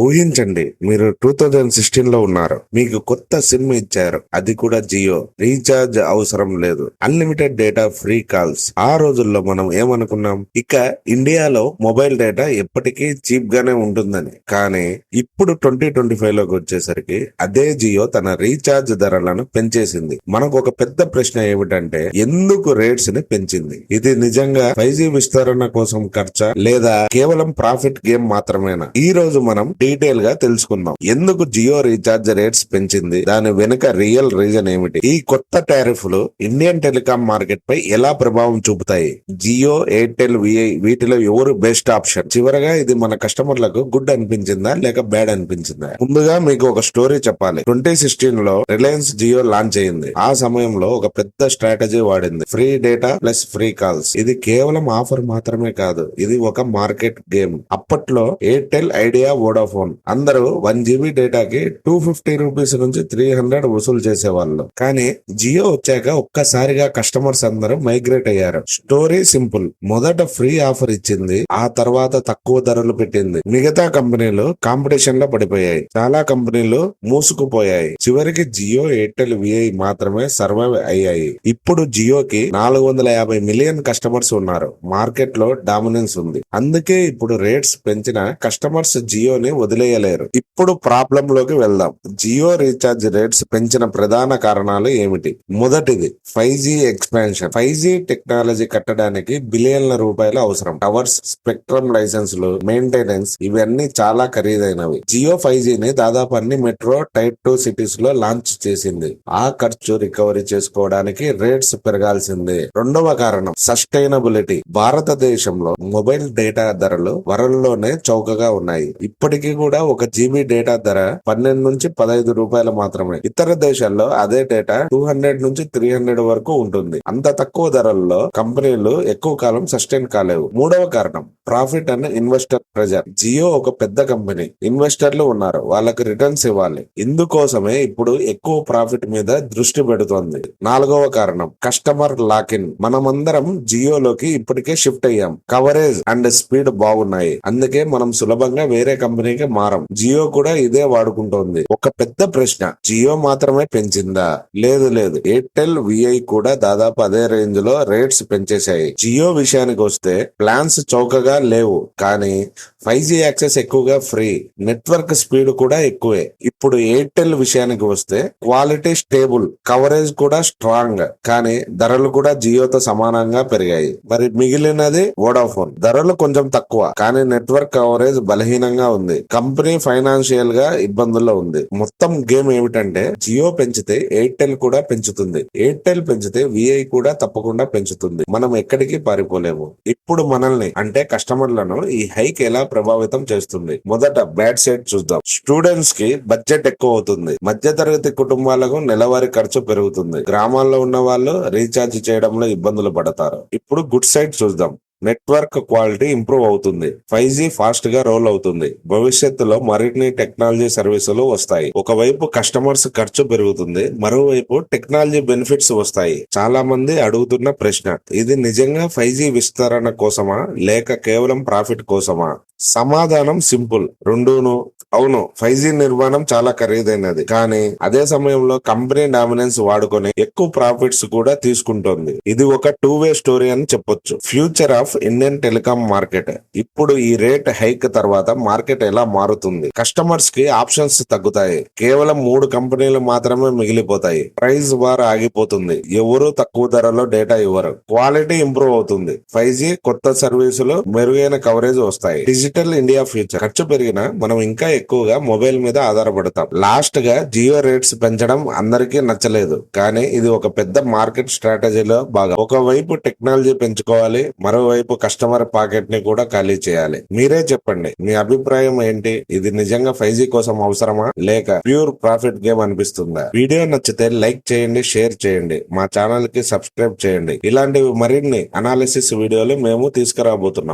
ఊహించండి మీరు two thousand సిక్స్టీన్లో ఉన్నారు. మీకు కొత్త సిమ్ ఇచ్చారు. అది కూడా జియో. రీఛార్జ్ అవసరం లేదు. అన్లిమిటెడ్ డేటా ఫ్రీ కాల్స్ ఆ రోజుల్లో మనం ఏమనుకున్నాం? ఇక ఇండియాలో మొబైల్ డేటా ఎప్పటికీ చీప్ గానే ఉంటుందని. కానీ ఇప్పుడు ట్వంటీ ట్వంటీ ఫైవ్లోకి వచ్చేసరికి అదే జియో తన రీఛార్జ్ ధరలను పెంచేసింది. మనకు ఒక పెద్ద ప్రశ్న ఏమిటంటే ఎందుకు రేట్స్ని పెంచింది? ఇది నిజంగా ఫైవ్ జీ విస్తరణ కోసం ఖర్చా? లేదా కేవలం ప్రాఫిట్ గేమ్ మాత్రమేనా? ఈ రోజు మనం డీటెయిల్గా తెలుసుకుందాం. ఎందుకు జియో రీఛార్జ్ రేట్స్ పెంచింది? దాని వెనుక రియల్ రీజన్ ఏమిటి? ఈ కొత్త టారిఫ్లు ఇండియన్ టెలికాం మార్కెట్ పై ఎలా ప్రభావం చూపుతాయి? జియో ఎయిర్టెల్ విఐ వీటిలో ఎవరు బెస్ట్ ఆప్షన్? చివరగా ఇది మన కస్టమర్లకు గుడ్ అనిపించిందా లేక బ్యాడ్ అనిపించిందా? ముందుగా మీకు ఒక స్టోరీ చెప్పాలి. ట్వంటీ సిక్స్టీన్లో రిలయన్స్ జియో లాంచ్ అయింది. ఆ సమయంలో ఒక పెద్ద స్ట్రాటజీ వాడింది. Free data plus free calls. ఇది కేవలం ఆఫర్ మాత్రమే కాదు. ఇది ఒక మార్కెట్ గేమ్. అప్పట్లో ఎయిర్టెల్ ఐడియా వోడాఫోన్ అందరూ వన్ జీబీ డేటాకి టూ ఫిఫ్టీ రూపీస్ నుంచి త్రీ హండ్రెడ్ వసూలు చేసేవాళ్ళు. కానీ జియో వచ్చాక ఒక్కసారిగా కస్టమర్స్ అందరూ మైగ్రేట్ అయ్యారు. Story simple. మొదట ఫ్రీ ఆఫర్ ఇచ్చింది. ఆ తర్వాత తక్కువ ధరలు పెట్టింది. మిగతా కంపెనీలు కాంపిటీషన్లో పడిపోయాయి. చాలా కంపెనీలు మూసుకుపోయాయి. చివరికి జియో ఎయిర్టెల్ విఐ మాత్రమే సర్వైవ్ అయ్యాయి. ఇప్పుడు జియోకి నాలుగు వందల యాభై మిలియన్ కస్టమర్స్ ఉన్నారు. మార్కెట్లో డామినెన్స్ ఉంది. అందుకే ఇప్పుడు రేట్స్ పెంచిన కస్టమర్స్ జియోని వదిలేయలేరు. ఇప్పుడు ప్రాబ్లం లోకి వెళ్దాం. జియో రీఛార్జ్ రేట్స్ పెంచిన ప్రధాన కారణాలు ఏమిటి? మొదటిది five G expansion. Five G technology కట్టడానికి బిలియన్ల రూపాయలు అవసరం. టవర్స్ స్పెక్ట్రమ్ లైసెన్సులు మెయింటెనెన్స్ ఇవన్నీ చాలా ఖరీదైనవి. జియో ఫైవ్ జీని దాదాపు అన్ని మెట్రో టైప్ టూ సిటీస్లో లాంచ్ చేసింది. ఆ ఖర్చు రికవరీ చేసుకోవడానికి రేట్స్ పెరగాల్సిందే. రెండవ కారణం సస్టైనబిలిటీ. భారతదేశంలో మొబైల్ డేటా ధరలు వరల్లోనే చౌకగా ఉన్నాయి. ఇప్పటికీ కూడా ఒక జీబీ డేటా ధర పన్నెండు నుంచి పదహైదు రూపాయలు మాత్రమే. ఇతర దేశాల్లో అదే డేటా టూ హండ్రెడ్ నుంచి త్రీ హండ్రెడ్ వరకు ఉంటుంది. అంత తక్కువ ధరల్లో కంపెనీలు ఎక్కువ కాలం సస్టైన్ కాలేవు. మూడవ కారణం profit and investor pressure. Jio ఒక పెద్ద కంపెనీ. ఇన్వెస్టర్లు ఉన్నారు. వాళ్ళకి రిటర్న్స్ ఇవ్వాలి. ఇందుకోసమే ఇప్పుడు ఎక్కువ ప్రాఫిట్ మీద దృష్టి పెడుతోంది. నాలుగవ కారణం కస్టమర్ లాక్ ఇన్ మనమందరం జియోలోకి ఇప్పటికే షిఫ్ట్ అయ్యాం. కవరేజ్ అండ్ స్పీడ్ బాగున్నాయి. అందుకే మనం సులభంగా వేరే కంపెనీకి మారం. జియో కూడా ఇదే వాడుకుంటోంది. ఒక పెద్ద ప్రశ్న. జియో మాత్రమే పెంచిందా? లేదు లేదు. ఎయిర్టెల్ విఐ కూడా దాదాపు అదే రేంజ్లో రేట్స్ పెంచేశాయి. జియో విషయానికి వస్తే ప్లాన్స్ చౌకగా లేవు. కానీ ఫైవ్ జీ యాక్సెస్ ఎక్కువగా ఫ్రీ. నెట్వర్క్ స్పీడ్ కూడా ఎక్కువే. ఇప్పుడు ఎయిర్టెల్ విషయానికి వస్తే క్వాలిటీ స్టేబుల్. కవరేజ్ కూడా స్ట్రాంగ్. కానీ ధరలు కూడా జియోతో సమానంగా పెరిగాయి. మరి మిగిలినది వోడాఫోన్. ధరలు కొంచెం తక్కువ. కానీ నెట్వర్క్ కవరేజ్ బలహీనంగా ఉంది. కంపెనీ ఫైనాన్షియల్గా ఇబ్బందుల్లో ఉంది. మొత్తం గేమ్ ఏమిటంటే జియో పెంచితే ఎయిర్టెల్ కూడా పెంచుతుంది. ఎయిర్టెల్ పెంచితే విఐ కూడా తప్పకుండా పెంచుతుంది. మనం ఎక్కడికి పారిపోలేము. ఇప్పుడు మనల్ని అంటే కస్టమర్లను ఈ హైక్ ఎలా ప్రభావితం చేస్తుంది? మొదట బ్యాడ్ సైడ్ చూద్దాం. స్టూడెంట్స్కి బడ్జెట్ ఎక్కువ అవుతుంది. మధ్య తరగతి కుటుంబాలకు నెలవారీ ఖర్చు పెరుగుతుంది. గ్రామాల్లో ఉన్న వాళ్ళు రీఛార్జ్ చేయడంలో ఇబ్బందులు పడతారు. ఇప్పుడు గుడ్ సైడ్ చూద్దాం. నెట్వర్క్ క్వాలిటీ ఇంప్రూవ్ అవుతుంది. ఫైవ్ జీ ఫాస్ట్గా రోల్ అవుతుంది. భవిష్యత్తులో మరిన్ని టెక్నాలజీ సర్వీసులు వస్తాయి. ఒకవైపు కస్టమర్స్ ఖర్చు పెరుగుతుంది. మరోవైపు టెక్నాలజీ బెనిఫిట్స్ వస్తాయి. చాలా మంది అడుగుతున్న ప్రశ్న ఇది నిజంగా ఫైవ్ జీ విస్తరణ కోసమా? లేక కేవలం ప్రాఫిట్ కోసమా? సమాధానం సింపుల్. రెండును అవును ఫైవ్ జీ నిర్మాణం చాలా ఖరీదైనది. కానీ అదే సమయంలో కంపెనీ డామినెన్స్ వాడుకొని ఎక్కువ ప్రాఫిట్స్ కూడా తీసుకుంటోంది. ఇది ఒక టూ వే స్టోరీ అని చెప్పొచ్చు. Future of Indian telecom market ఇప్పుడు ఈ రేట్ హైక్ తర్వాత మార్కెట్ ఎలా మారుతుంది? కస్టమర్స్కి ఆప్షన్స్ తగ్గుతాయి. కేవలం మూడు కంపెనీలు మాత్రమే మిగిలిపోతాయి. ప్రైస్ వార్ ఆగిపోతుంది. ఎవరు తక్కువ ధరలో డేటా ఇవ్వరు. క్వాలిటీ ఇంప్రూవ్ అవుతుంది. ఫైవ్ జీ కొత్త సర్వీసులు మెరుగైన కవరేజ్ వస్తాయి. డిజిటల్ డిజిటల్ ఇండియా ఫ్యూచర్ ఖర్చు పెరిగినా మనం ఇంకా ఎక్కువగా మొబైల్ మీద ఆధారపడతాం. లాస్ట్గా జియో రేట్స్ పెంచడం అందరికీ నచ్చలేదు. కానీ ఇది ఒక పెద్ద మార్కెట్ స్ట్రాటజీలో భాగం. ఒకవైపు టెక్నాలజీ పెంచుకోవాలి మరోవైపు కస్టమర్ పాకెట్ని కూడా ఖాళీ చేయాలి. మీరే చెప్పండి మీ అభిప్రాయం ఏంటి? ఇది నిజంగా ఫైవ్ జీ కోసం అవసరమా? లేక ప్యూర్ ప్రాఫిట్ గేమ్ అనిపిస్తుందా? వీడియో నచ్చితే లైక్ చేయండి షేర్ చేయండి. మా ఛానల్కి సబ్స్క్రైబ్ చేయండి. ఇలాంటివి మరిన్ని అనాలిసిస్ వీడియోలు మేము తీసుకురాబోతున్నాం.